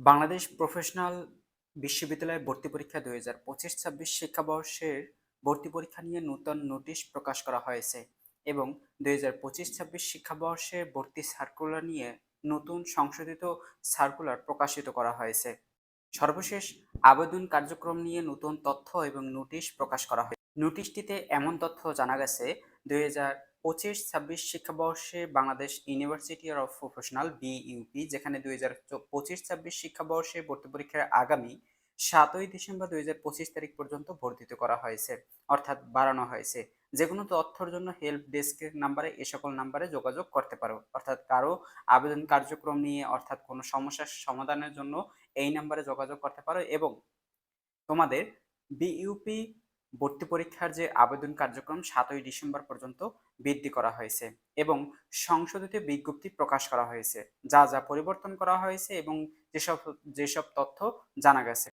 Bangladesh professional বিশ্ববিদ্যালয় ভর্তি পরীক্ষা দুই হাজার পঁচিশ ছাব্বিশ শিক্ষাবর্ষের ভর্তি পরীক্ষা নিয়ে নূতন নোটিশ প্রকাশ করা হয়েছে এবং দুই হাজার পঁচিশ ছাব্বিশ শিক্ষাবর্ষের ভর্তি সার্কুলার নিয়ে নতুন সংশোধিত সার্কুলার প্রকাশিত করা হয়েছে। সর্বশেষ আবেদন কার্যক্রম নিয়ে নতুন তথ্য এবং নোটিশ প্রকাশ করা হয় নোটিশটিতে এমন তথ্য জানা গেছে, দুই হাজার পঁচিশ, ছাব্বিশ শিক্ষাবর্ষে Bangladesh university of professional BUP যেখানে দুই হাজার পঁচিশ, ছাব্বিশ শিক্ষাবর্ষে ভর্তি পরীক্ষার আগামী সাতই ডিসেম্বর দুই হাজার পঁচিশ তারিখ পর্যন্ত বর্ধিত করা হয়েছে, অর্থাৎ বাড়ানো হয়েছে। যে কোনো তথ্যের জন্য হেল্প ডেস্কের নাম্বারে এ সকল নাম্বারে যোগাযোগ করতে পারো। অর্থাৎ কারও আবেদন কার্যক্রম নিয়ে, অর্থাৎ কোনো সমস্যার সমাধানের জন্য এই নাম্বারে যোগাযোগ করতে পারো এবং তোমাদের বিইউপি ভর্তি পরীক্ষার যে আবেদন কার্যক্রম সাতই ডিসেম্বর পর্যন্ত বৃদ্ধি করা হয়েছে এবং সংশোধিত বিজ্ঞপ্তি প্রকাশ করা হয়েছে। যা যা পরিবর্তন করা হয়েছে এবং যেসব যেসব তথ্য জানা গেছে।